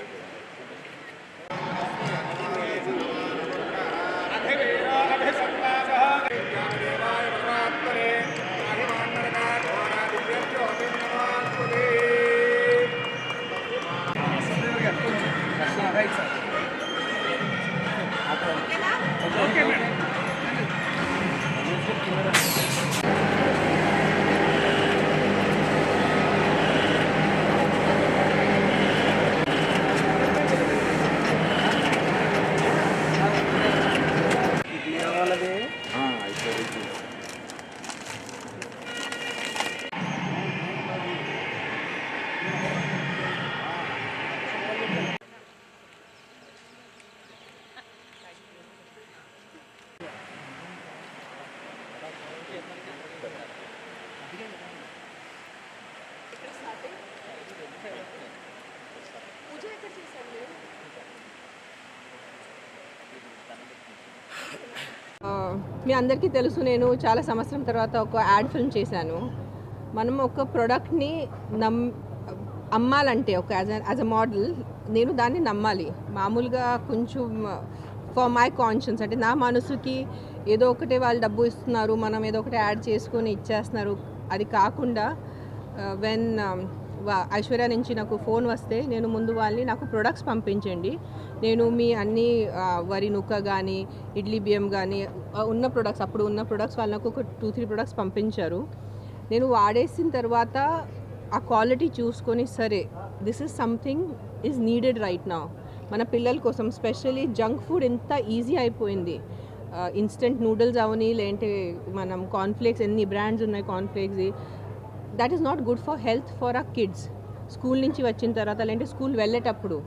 そうですね。మీ అందరికీ తెలుసు నేను చాలా సంవత్సరం తర్వాత ఒక యాడ్ ఫిల్మ్ చేశాను. మనం ఒక ప్రోడక్ట్ని నమ్ అమ్మాలంటే ఒక యాజ్ యాజ్ అ మోడల్ నేను దాన్ని నమ్మాలి. మామూలుగా కొంచెం ఫర్ మై కాన్షియన్స్ అంటే నా మనసుకి ఏదో ఒకటి వాళ్ళు డబ్బు ఇస్తున్నారు మనం ఏదో ఒకటి యాడ్ చేసుకొని ఇచ్చేస్తున్నారు. అది కాకుండా uh, వెన్ ఐశ్వర్య నుంచి నాకు ఫోన్ వస్తే నేను ముందు వాళ్ళని నాకు ప్రొడక్ట్స్ పంపించండి. నేను మీ అన్ని వరి నుక్క కానీ ఇడ్లీ బియ్యం కానీ ఉన్న ప్రొడక్ట్స్ అప్పుడు ఉన్న ప్రొడక్ట్స్ వాళ్ళు నాకు ఒక టూ త్రీ ప్రొడక్ట్స్ పంపించారు. నేను వాడేసిన తర్వాత ఆ క్వాలిటీ చూసుకొని సరే this is something is needed right నా మన పిల్లల కోసం స్పెషల్లీ జంక్ ఫుడ్ ఎంత ఈజీ అయిపోయింది. ఇన్స్టెంట్ నూడిల్స్ అవని లేదంటే మనం కార్న్ఫ్లేక్స్ ఎన్ని బ్రాండ్స్ ఉన్నాయి cornflakes that is not good for health for a kids school నుంచి వచ్చిన తర్వాత లేదంటే స్కూల్ వెళ్ళేటప్పుడు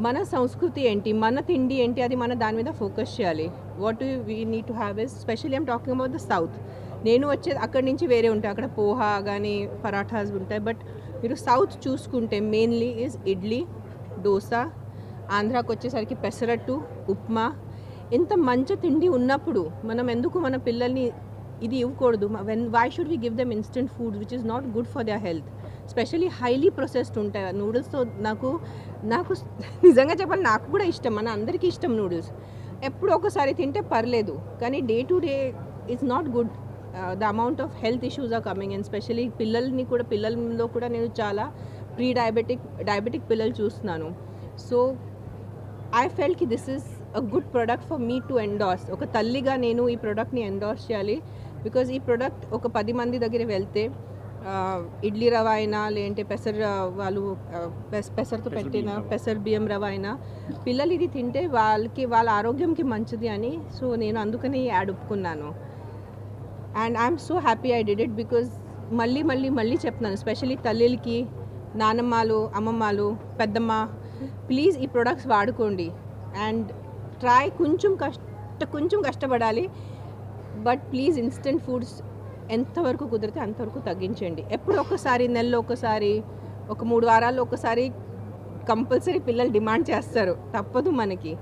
మన సంస్కృతి ఏంటి మన తిండి ఏంటి అది మన దాని మీద ఫోకస్ చేయాలి. What we need to have is specially I'm talking about the south నేను వచ్చేది అక్కడి నుంచి వేరే ఉంటాయి. అక్కడ పోహా కానీ పరాఠాస్ ఉంటాయి. బట్ మీరు సౌత్ చూసుకుంటే మెయిన్లీ ఈజ్ ఇడ్లీ దోశ ఆంధ్రాకి వచ్చేసరికి పెసరట్టు ఉప్మా. ఇంత మంచి తిండి ఉన్నప్పుడు మనం ఎందుకు మన పిల్లల్ని ఇది ఇవ్వకూడదు. When why should we give them instant food which is not good for their health specially highly processed ఉంటాయి. నూడిల్స్తో నాకు నాకు నిజంగా చెప్పాలి నాకు కూడా ఇష్టం. మన అందరికీ ఇష్టం నూడిల్స్ ఎప్పుడు ఒకసారి తింటే పర్లేదు కానీ day to day it's not good the amount of health issues are coming and specially పిల్లల్ని కూడా పిల్లల్లో కూడా నేను చాలా ప్రీ డయాబెటిక్ డయాబెటిక్ పిల్లలు చూస్తున్నాను. So I ఫెల్ట్కి this is a good product for me to endorse ఒక తల్లిగా నేను ఈ ప్రోడక్ట్ని ఎండార్స్ చేయాలి. బికాజ్ ఈ ప్రోడక్ట్ ఒక పది మంది దగ్గర వెళ్తే ఇడ్లీ రవ అయినా లేదంటే పెసర వాళ్ళు పెసరతో పెట్టిన పెసర బియ్యం రవ అయినా పిల్లలు ఇది తింటే వాళ్ళకి వాళ్ళ ఆరోగ్యంకి మంచిది అని సో నేను అందుకని యాడ్ ఒప్పుకున్నాను. And I'm so happy I did it because మళ్ళీ మళ్ళీ మళ్ళీ చెప్తున్నాను. స్పెషల్లీ తల్లిలకి నానమ్మలు అమ్మమ్మలు పెద్దమ్మ ప్లీజ్ ఈ ప్రొడక్ట్స్ వాడుకోండి. అండ్ ట్రై కొంచెం కష్ట కొంచెం కష్టపడాలి. బట్ ప్లీజ్ ఇన్స్టెంట్ ఫుడ్స్ ఎంతవరకు కుదిరితే అంతవరకు తగ్గించండి. ఎప్పుడు ఒకసారి నెలలో ఒకసారి ఒక మూడు వారాల్లో ఒకసారి కంపల్సరీ పిల్లలు డిమాండ్ చేస్తారు. తప్పదు మనకి.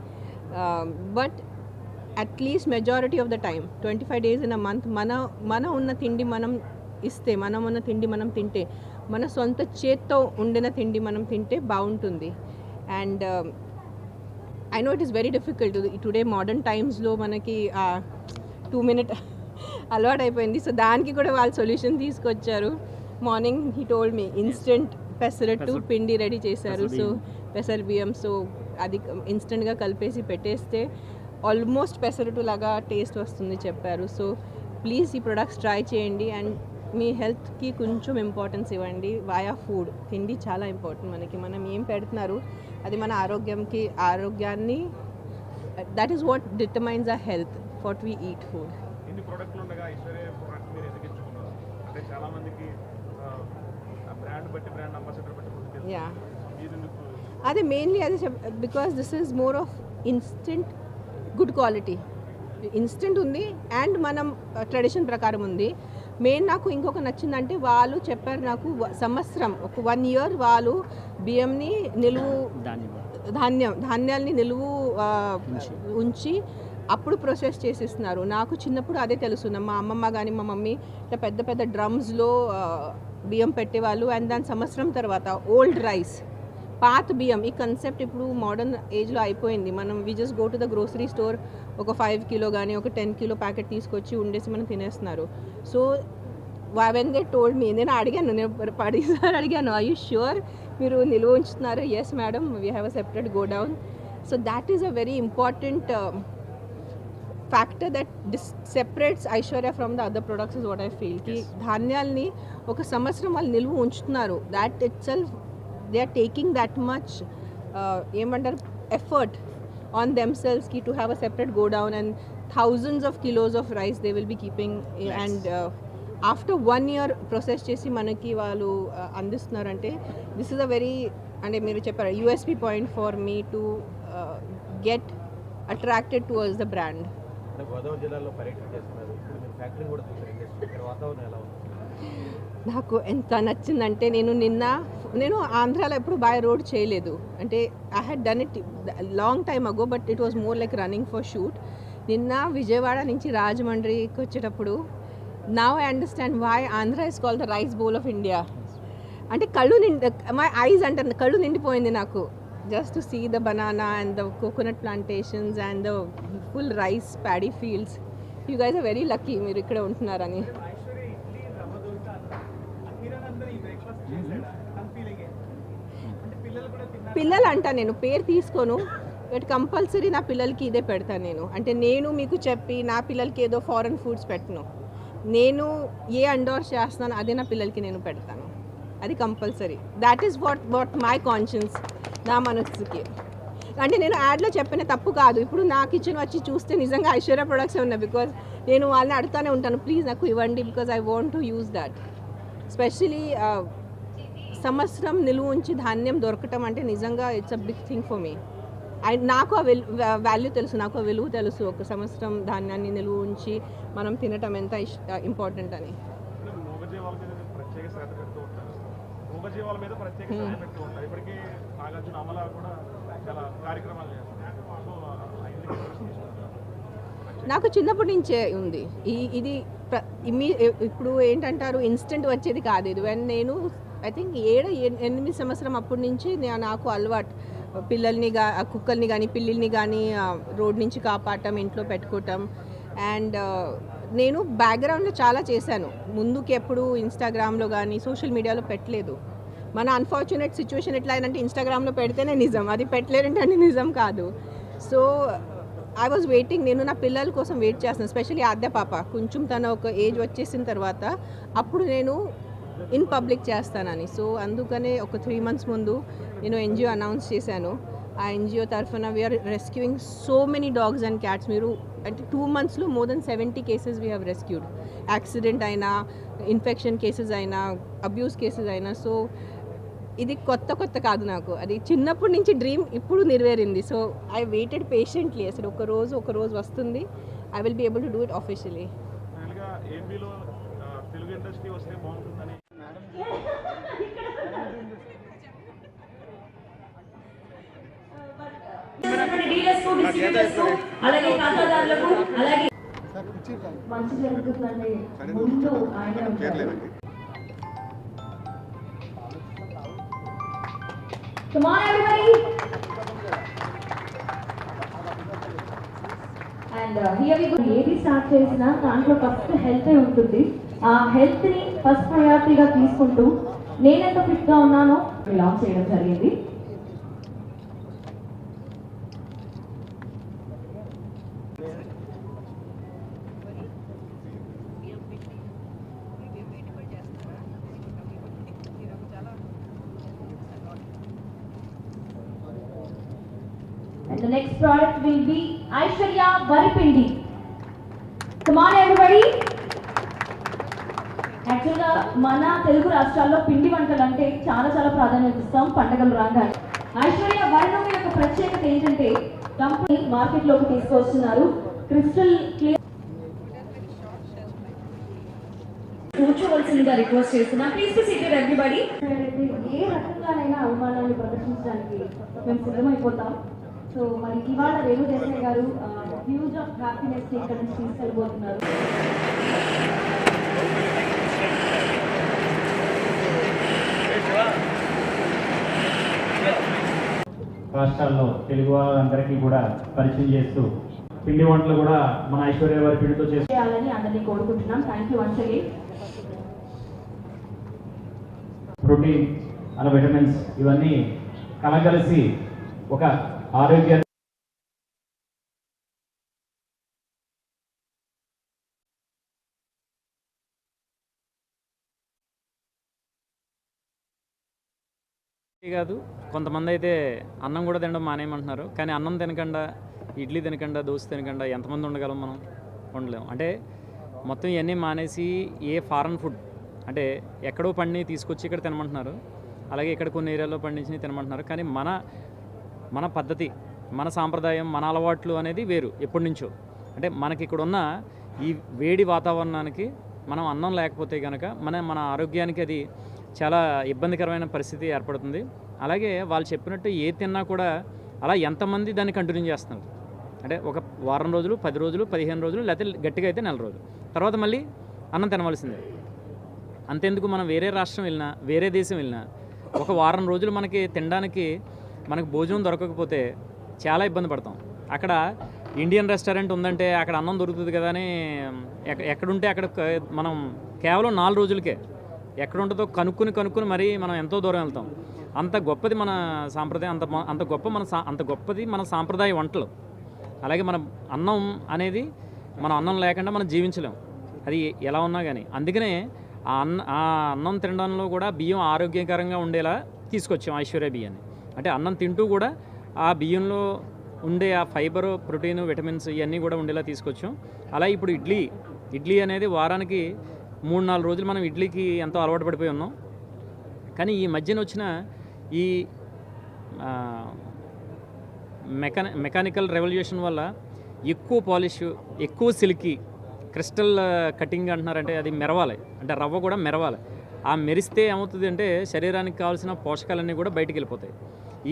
But at least majority of the time twenty five days in a month మన మన ఉన్న తిండి మనం ఇస్తే మనం ఉన్న తిండి మనం తింటే మన సొంత చేత్తో ఉండిన తిండి మనం తింటే బాగుంటుంది. And I know it is very difficult today modern టైమ్స్లో మనకి టూ మినిట్ అలవాటు అయిపోయింది సో దానికి కూడా వాళ్ళు సొల్యూషన్ తీసుకొచ్చారు. Morning he told me instant pesarattu పిండి రెడీ చేశారు. సో పెసర బియ్యం. సో అది ఇన్స్టెంట్గా కలిపేసి పెట్టేస్తే ఆల్మోస్ట్ పెసరట్టు లాగా టేస్ట్ వస్తుంది చెప్పారు. సో ప్లీజ్ ఈ ప్రొడక్ట్స్ ట్రై చేయండి. అండ్ మీ హెల్త్కి కొంచెం ఇంపార్టెన్స్ ఇవ్వండి. వాయా ఫుడ్ తిండి చాలా ఇంపార్టెంట్ మనకి. మనం ఏం పెడుతున్నారు? అది మన ఆరోగ్యంకి ఆరోగ్యాన్ని that is what determines a health what we eat food ఇన్ని ప్రోడక్ట్లు ఉండగా ఐశ్వర్య ప్రోడక్ట్ మీరు ఎందుకు ఎంచుకున్నారు? అంటే చాలా మందికి బ్రాండ్ బట్టి బ్రాండ్ అంబాసిడర్ బట్టి యా అదే మెయిన్లీ అదే because this is more of instant good quality instant ఉంది అండ్ మనం ట్రెడిషన్ ప్రకారం ఉంది. మెయిన్ నాకు ఇంకొక నచ్చిందంటే వాళ్ళు చెప్పారు నాకు సంవత్సరం ఒక వన్ ఇయర్ వాళ్ళు బియ్యంని నిలువు ధాన్యం. ధాన్యాల్ని నిలువు ఉంచి అప్పుడు ప్రొసెస్ చేసేస్తున్నారు. నాకు చిన్నప్పుడు అదే తెలుసు. మా అమ్మమ్మ కానీ మా మమ్మీ ఇట్లా పెద్ద పెద్ద డ్రమ్స్లో బియ్యం పెట్టేవాళ్ళు. అండ్ దాని సంవత్సరం తర్వాత ఓల్డ్ రైస్ పాత బియ్యం. ఈ కన్సెప్ట్ ఇప్పుడు మోడర్న్ ఏజ్లో అయిపోయింది. మనం we just go to the grocery store ఒక ఫైవ్ కిలో కానీ ఒక టెన్ కిలో ప్యాకెట్ తీసుకొచ్చి ఉండేసి మనం తినేస్తున్నారు. So when they told me నేను అడిగాను. నేను పడిసారి అడిగాను. ఐ యూ ష్యూర్ మీరు నిల్వ ఉంచుతున్నారు? Yes madam we have a separate godown so that is a very important factor that this separates Aishwarya from the other products is what I ఫీల్కి ధాన్యాల్ని ఒక సంవత్సరం వాళ్ళు నిల్వ ఉంచుతున్నారు. That itself they are taking that much ఏమంటారు effort on దెమ్సెల్స్కి to have a separate godown and thousands of kilos of rice they will be keeping and after one year process చేసి మనకి వాళ్ళు uh, అందిస్తున్నారంటే దిస్ ఇస్ అ వెరీ అంటే మీరు చెప్పారు USP point for me to get attracted towards the brand అంటే గోదావరి జిల్లాలో పర్యటన చేస్తున్నారు. ఇప్పుడు మీరు ఫ్యాక్టరీ కూడా చూసారు ఇండస్ట్రీ ఇక్కడ వాతావరణం ఎలా ఉంది? నాకు ఎంత నచ్చిందంటే నేను నిన్న నేను ఆంధ్రాలో ఎప్పుడు బై రోడ్ చేయలేదు. అంటే I had done it long time ago but it was more like running for shoot నిన్న విజయవాడ నుంచి రాజమండ్రికి వచ్చేటప్పుడు నా I understand why Andhra is call the rice bowl of India అంటే కళ్ళు నిండి మై ఐజ్ అంటే కళ్ళు నిండిపోయింది నాకు. Just see the banana and the coconut plantations and the full rice paddy fields you guys are very lucky మీరు ఇక్కడ ఉంటున్నారని. పిల్లలు అంటా నేను పేరు తీసుకోను బట్ కంపల్సరీ నా పిల్లలకి ఇదే పెడతాను నేను. అంటే నేను మీకు చెప్పి నా పిల్లలకి ఏదో ఫారెన్ ఫుడ్స్ పెట్టను. నేను ఏ అండోర్స్ చేస్తున్నాను అదే నా పిల్లలకి నేను పెడతాను. అది compulsory. That is what what my conscience నా మనస్సుకి అంటే నేను యాడ్లో చెప్పిన తప్పు కాదు. ఇప్పుడు నా కిచెన్ వచ్చి చూస్తే నిజంగా ఐశ్వర్య ప్రొడక్ట్స్ ఉన్నాయి. బికాజ్ నేను వాళ్ళని అడుగుతానే ఉంటాను ప్లీజ్ నాకు ఇవ్వండి because I want to use that. Specially సంవత్సరం నిలువ ఉంచి ధాన్యం దొరకటం అంటే నిజంగా it's a big thing for me. And నాకు ఆ వెల్ వాల్యూ తెలుసు నాకు ఆ విలువ తెలుసు. ఒక సంవత్సరం ధాన్యాన్ని నిలువ ఉంచి మనం తినటం ఎంత ఇంపార్టెంట్ అని ఇప్పుడు మూగజీవాల మీద ప్రత్యేక శ్రద్ధ పెడుతూ ఉంటారు మీద ప్రత్యేక శ్రద్ధ పెడుతూ ఉంటారు. ఇప్పటికీ నాగార్జున అమల కూడా చాలా కార్యక్రమాలు చేస్తారు సో? నాకు చిన్నప్పటి నుంచే ఉంది. ఈ ఇది ఇప్పుడు ఏంటంటారు ఇన్స్టెంట్ వచ్చేది కాదు ఇది. వెన్ నేను ఐ థింక్ ఏడు ఎన్- ఎనిమిది సంవత్సరం అప్పటి నుంచి నాకు అలవాటు. పిల్లల్ని గా కుక్కల్ని కానీ పిల్లిల్ని కానీ రోడ్ నుంచి కాపాడటం ఇంట్లో పెట్టుకోవటం. అండ్ నేను బ్యాక్గ్రౌండ్లో చాలా చేశాను. ముందుకి ఎప్పుడు ఇన్స్టాగ్రామ్లో కానీ సోషల్ మీడియాలో పెట్టలేదు. మన అన్ఫార్చునేట్ సిచ్యువేషన్ ఎట్లా అయిందంటే ఇన్స్టాగ్రామ్లో పెడితేనే నిజం. అది పెట్టలేరంటే అని నిజం కాదు. సో ఐ వాజ్ వెయిటింగ్ నేను నా పిల్లల కోసం వెయిట్ చేస్తున్నాను స్పెషల్లీ ఆద్య పాప. కొంచెం తన ఒక ఏజ్ వచ్చేసిన తర్వాత అప్పుడు నేను ఇన్ పబ్లిక్ చేస్తానని. సో అందుకనే ఒక త్రీ మంత్స్ ముందు నేను ఎన్జిఓ అనౌన్స్ చేశాను. ఆ ఎన్జిఓ తరఫున we are rescuing so many dogs and cats మీరు అంటే టూ మంత్స్లో more than seventy cases we have rescued accident అయినా ఇన్ఫెక్షన్ కేసెస్ అయినా అబ్యూస్ కేసెస్ అయినా. సో ఇది కొత్త కొత్త కాదు నాకు. అది చిన్నప్పటి నుంచి డ్రీమ్ ఇప్పుడు నెరవేరింది. సో ఐ వెయిటెడ్ పేషెంట్లీ అసలు ఒక రోజు ఒక రోజు వస్తుంది. I will be able to do it officially మంచి జరుగుతుందండి. ముందు ఆయన Come on everybody. And here we go ఏది స్టార్ట్ చేసినా దాంట్లో ఫస్ట్ హెల్త్ ఉంటుంది. ఆ హెల్త్ని ఫస్ట్ ప్రయారిటీగా తీసుకుంటూ నేనెంత ఫిట్గా ఉన్నానో లాంచ్ చేయడం జరిగింది. And the next product will be Aishwarya Varipindi. Come on everybody. యాక్చువల్గా మన తెలుగు రాష్ట్రాల్లో పిండి వంటలు అంటే చాలా చాలా ప్రాధాన్యత ఇస్తాం పండగలు రాగానే. ఐశ్వర్య వర్ణం యొక్క ప్రత్యేకత ఏంటంటే కంపెనీ మార్కెట్లోకి తీసుకొస్తున్నారు. క్రిస్టల్ క్లియర్ కూర్చోవలసిందిగా రిక్వెస్ట్ చేస్తున్నా. ప్లీజ్ టు సీటెడ్ ఎవ్రీబడి ఏ రకంగానైనా అవమానాన్ని ప్రదర్శించడానికి మేము సిద్ధమైపోతాం. సో మరి ఇవాళ రేణు దేశాయ్ గారు హ్యూజ్ ఆఫ్ హ్యాపీనెస్ ఇక్కడ నుంచి రాష్ట్రాల్లో తెలుగు వాళ్ళందరికీ కూడా పరిచయం చేస్తూ పిండి వంటలు కూడా మన ఐశ్వర్య వారి పిండితో చేస్తూ చేయాలని అందరినీ కోరుకుంటున్నాం. Thank you once again protein అలా విటమిన్స్ ఇవన్నీ కలగలిసి ఒక ఆరోగ్య కాదు కొంతమంది అయితే అన్నం కూడా తినడం మానేయమంటున్నారు. కానీ అన్నం తినకుండా ఇడ్లీ తినకుండా దోశ తినకుండా ఎంతమంది ఉండగలం మనం? ఉండలేం. అంటే మొత్తం ఇవన్నీ మానేసి ఏ ఫారెన్ ఫుడ్ అంటే ఎక్కడో పండి తీసుకొచ్చి ఇక్కడ తినమంటున్నారు. అలాగే ఇక్కడ కొన్ని ఏరియాలో పండించి తినమంటున్నారు. కానీ మన మన పద్ధతి మన సాంప్రదాయం మన అలవాట్లు అనేది వేరు ఎప్పటి నుంచో అంటే మనకి ఇక్కడ ఉన్న ఈ వేడి వాతావరణానికి మనం అన్నం లేకపోతే కనుక మన మన ఆరోగ్యానికి అది చాలా ఇబ్బందికరమైన పరిస్థితి ఏర్పడుతుంది. అలాగే వాళ్ళు చెప్పినట్టు ఏ తిన్నా కూడా అలా ఎంతమంది దాన్ని కంటిన్యూ చేస్తున్నారు? అంటే ఒక వారం రోజులు పది రోజులు పదిహేను రోజులు లేకపోతే గట్టిగా అయితే నెల రోజులు. తర్వాత మళ్ళీ అన్నం తినవలసిందే. అంతెందుకు మనం వేరే రాష్ట్రం వెళ్ళినా వేరే దేశం వెళ్ళినా ఒక వారం రోజులు మనకి తినడానికి మనకు భోజనం దొరకకపోతే చాలా ఇబ్బంది పడతాం. అక్కడ ఇండియన్ రెస్టారెంట్ ఉందంటే అక్కడ అన్నం దొరుకుతుంది కదా అని ఎక్క- ఎక్కడుంటే అక్కడ మనం కేవలం నాలుగు రోజులకే ఎక్కడ ఉంటుందో కనుక్కుని కనుక్కుని మరీ మనం ఎంతో దూరం వెళ్తాం. అంత గొప్పది మన సాంప్రదాయం అంత అంత గొప్ప మన సా- అంత గొప్పది మన సాంప్రదాయ వంటలు. అలాగే మన అన్నం అనేది మనం అన్నం లేకుండా మనం జీవించలేం. అది ఎలా ఉన్నా కానీ అందుకనే ఆ అన్న ఆ అన్నం తినడంలో కూడా బియ్యం ఆరోగ్యకరంగా ఉండేలా తీసుకొచ్చాం ఐశ్వర్య బియ్యాన్ని. అంటే అన్నం తింటూ కూడా ఆ బియ్యంలో ఉండే ఆ ఫైబర్ ప్రోటీన్ విటమిన్స్ ఇవన్నీ కూడా ఉండేలా తీసుకొచ్చాం. అలా ఇప్పుడు ఇడ్లీ ఇడ్లీ అనేది వారానికి మూడు నాలుగు రోజులు మనం ఇడ్లీకి ఎంతో అలవాటు పడిపోయి ఉన్నాం. కానీ ఈ మధ్యన వచ్చిన ఈ మెకాని మెకానికల్ రెవల్యూషన్ వల్ల ఎక్కువ పాలిష్ ఎక్కువ సిల్కీ క్రిస్టల్ కటింగ్ అంటున్నారంటే అది మెరవాలి. అంటే రవ్వ కూడా మెరవాలి. ఆ మెరిస్తే ఏమవుతుంది అంటే శరీరానికి కావాల్సిన పోషకాలన్నీ కూడా బయటికి వెళ్ళిపోతాయి.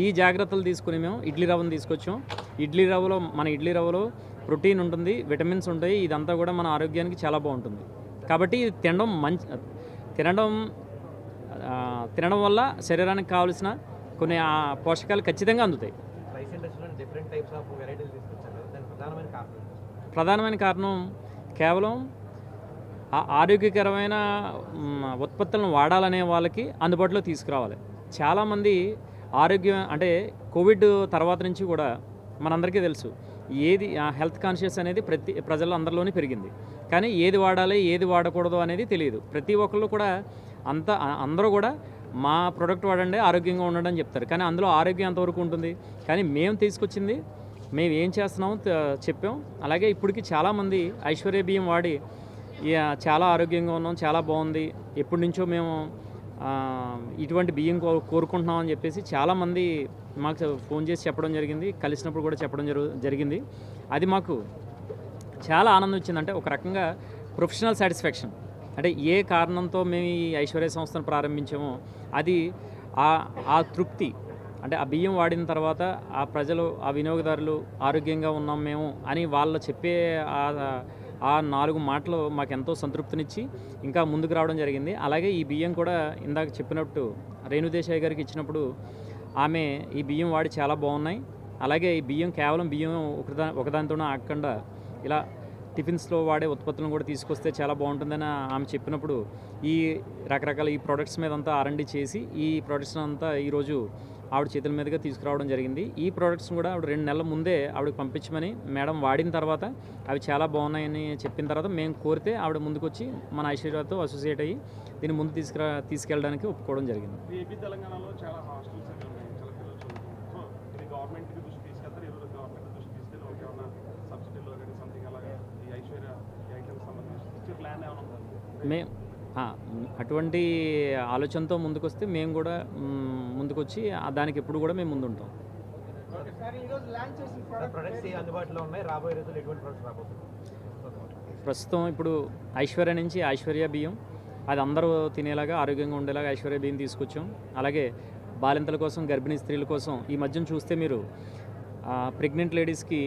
ఈ జాగ్రత్తలు తీసుకుని మేము ఇడ్లీ రవ్వను తీసుకొచ్చాం. ఇడ్లీ రవ్వలో మన ఇడ్లీ రవ్వలో ప్రోటీన్ ఉంటుంది విటమిన్స్ ఉంటాయి ఇదంతా కూడా మన ఆరోగ్యానికి చాలా బాగుంటుంది. కాబట్టి ఇది తినడం మంచి తినడం తినడం వల్ల శరీరానికి కావాల్సిన కొన్ని పోషకాలు ఖచ్చితంగా అందుతాయి. ప్రధానమైన కారణం కేవలం ఆరోగ్యకరమైన ఉత్పత్తులను వాడాలనే వాళ్ళకి అందుబాటులో తీసుకురావాలి. చాలామంది ఆరోగ్యం అంటే కోవిడ్ తర్వాత నుంచి కూడా మనందరికీ తెలుసు ఏది హెల్త్ కాన్షియస్ అనేది ప్రతి ప్రజల అందరిలోనే పెరిగింది. కానీ ఏది వాడాలి ఏది వాడకూడదు అనేది తెలియదు. ప్రతి ఒక్కళ్ళు కూడా అంత అందరూ కూడా మా ప్రోడక్ట్ వాడండి ఆరోగ్యంగా ఉండండి అని చెప్తారు. కానీ అందులో ఆరోగ్యం ఎంతవరకు ఉంటుంది? కానీ మేము తీసుకొచ్చింది మేము ఏం చేస్తున్నామో చెప్పాం. అలాగే ఇప్పటికి చాలామంది ఐశ్వర్య బియ్యం వాడి చాలా ఆరోగ్యంగా ఉన్నాం చాలా బాగుంది. ఎప్పటి నుంచో మేము ఇటువంటి బియ్యం కో కోరుకుంటున్నాం అని చెప్పేసి చాలామంది మాకు ఫోన్ చేసి చెప్పడం జరిగింది కలిసినప్పుడు కూడా చెప్పడం జరుగు జరిగింది. అది మాకు చాలా ఆనందం ఇచ్చిందంటే ఒక రకంగా ప్రొఫెషనల్ సాటిస్ఫాక్షన్. అంటే ఏ కారణంతో మేము ఈ ఐశ్వర్య సంస్థను ప్రారంభించామో అది ఆ ఆ తృప్తి. అంటే ఆ బియ్యం వాడిన తర్వాత ఆ ప్రజలు ఆ వినియోగదారులు ఆరోగ్యంగా ఉన్నాం మేము అని వాళ్ళు చెప్పే ఆ- నాలుగు మాటలు మాకు ఎంతో సంతృప్తినిచ్చి ఇంకా ముందుకు రావడం జరిగింది. అలాగే ఈ బియ్యం కూడా ఇందాక చెప్పినట్టు రేణుదేశాయ్ గారికి ఇచ్చినప్పుడు ఆమె ఈ బియ్యం వాడి చాలా బాగున్నాయి. అలాగే ఈ బియ్యం కేవలం బియ్యం ఒకదా ఒకదానితోనే ఆగకుండా ఇలా టిఫిన్స్లో వాడే ఉత్పత్తులను కూడా తీసుకొస్తే చాలా బాగుంటుందని ఆమె చెప్పినప్పుడు ఈ రకరకాల ఈ ప్రొడక్ట్స్ మీద అంతా ఆర్ఎండి చేసి ఈ ప్రొడక్ట్స్ అంతా ఈరోజు ఆవిడ చేతుల మీదుగా తీసుకురావడం జరిగింది. ఈ ప్రోడక్ట్స్ కూడా ఆవిడ రెండు నెలల ముందే ఆవిడకి పంపించమని మేడం వాడిన తర్వాత అవి చాలా బాగున్నాయని చెప్పిన తర్వాత మేము కోరితే ఆవిడ ముందుకొచ్చి మన ఐశ్వర్యతో అసోసియేట్ అయ్యి దీన్ని ముందు తీసుకురా తీసుకెళ్ళడానికి ఒప్పుకోవడం జరిగింది. ఏపీ తెలంగాణలో చాలా హాస్టల్స్ మే అటువంటి ఆలోచనతో ముందుకొస్తే మేము కూడా ముందుకొచ్చి దానికి ఎప్పుడు కూడా మేము ముందుంటాం. ప్రొడక్ట్స్ ఏ అందుబాటులో ఉన్నాయి? రాబోయే రోజుల్లో ఎటువంటి ప్రొడక్ట్స్ రాబోతున్నాయి? ప్రస్తుతం ఇప్పుడు ఐశ్వర్య నుంచి ఐశ్వర్య బియ్యం. అది అందరూ తినేలాగా ఆరోగ్యంగా ఉండేలాగా ఐశ్వర్య బియ్యం తీసుకొచ్చాం. అలాగే బాలింతల కోసం గర్భిణీ స్త్రీల కోసం ఈ మధ్యన చూస్తే మీరు ప్రెగ్నెంట్ లేడీస్కి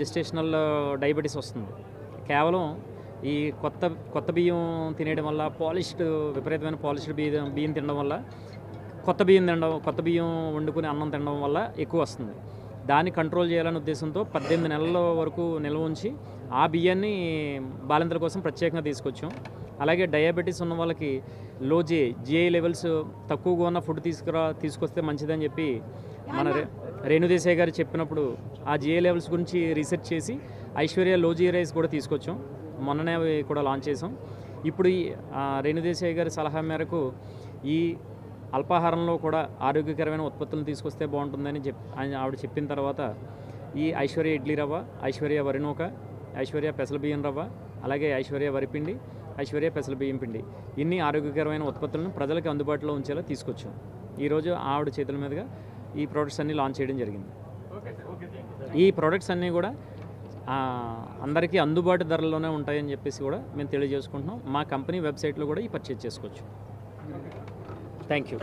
జెస్టేషనల్ డయాబెటీస్ వస్తుంది. కేవలం ఈ కొత్త కొత్త బియ్యం తినేయడం వల్ల పాలిష్డ్ విపరీతమైన పాలిష్డ్ బియ్యం బియ్యం తినడం వల్ల కొత్త బియ్యం తినడం కొత్త బియ్యం వండుకుని అన్నం తినడం వల్ల ఎక్కువ వస్తుంది. దాన్ని కంట్రోల్ చేయాలనే ఉద్దేశంతో పద్దెనిమిది నెలల వరకు నిల్వ ఉంచి ఆ బియ్యాన్ని బాలింతల కోసం ప్రత్యేకంగా తీసుకొచ్చాం. అలాగే డయాబెటీస్ ఉన్న వాళ్ళకి లో జే జిఐ లెవెల్స్ తక్కువగా ఉన్న ఫుడ్ తీసుకురా తీసుకొస్తే మంచిదని చెప్పి మన రే రేణుదేశాయ్ గారు చెప్పినప్పుడు ఆ జిఐ లెవెల్స్ గురించి రీసెర్చ్ చేసి ఐశ్వర్య లోజీ రైస్ కూడా తీసుకొచ్చాం. మొన్ననే అవి కూడా లాంచ్ చేసాం. ఇప్పుడు ఈ రేణుదేశాయ్ గారి సలహా మేరకు ఈ అల్పాహారంలో కూడా ఆరోగ్యకరమైన ఉత్పత్తులను తీసుకొస్తే బాగుంటుందని చెప్ ఆవిడ చెప్పిన తర్వాత ఈ ఐశ్వర్య ఇడ్లీ రవ్వ ఐశ్వర్య వరినూక ఐశ్వర్య పెసల బియ్యం రవ్వ అలాగే ఐశ్వర్య వరిపిండి ఐశ్వర్య పెసల బియ్యం పిండి. ఇన్ని ఆరోగ్యకరమైన ఉత్పత్తులను ప్రజలకు అందుబాటులో ఉంచేలా తీసుకొచ్చాం. ఈరోజు ఆవిడ చేతుల మీదుగా ఈ ప్రోడక్ట్స్ అన్నీ లాంచ్ చేయడం జరిగింది. ఈ ప్రోడక్ట్స్ అన్నీ కూడా అందరికీ అందుబాటు ధరల్లోనే ఉంటాయని చెప్పేసి కూడా మేము తెలియజేసుకుంటున్నాం. మా కంపెనీ వెబ్సైట్లో కూడా ఈ పర్చేజ్ చేసుకోవచ్చు. Thank you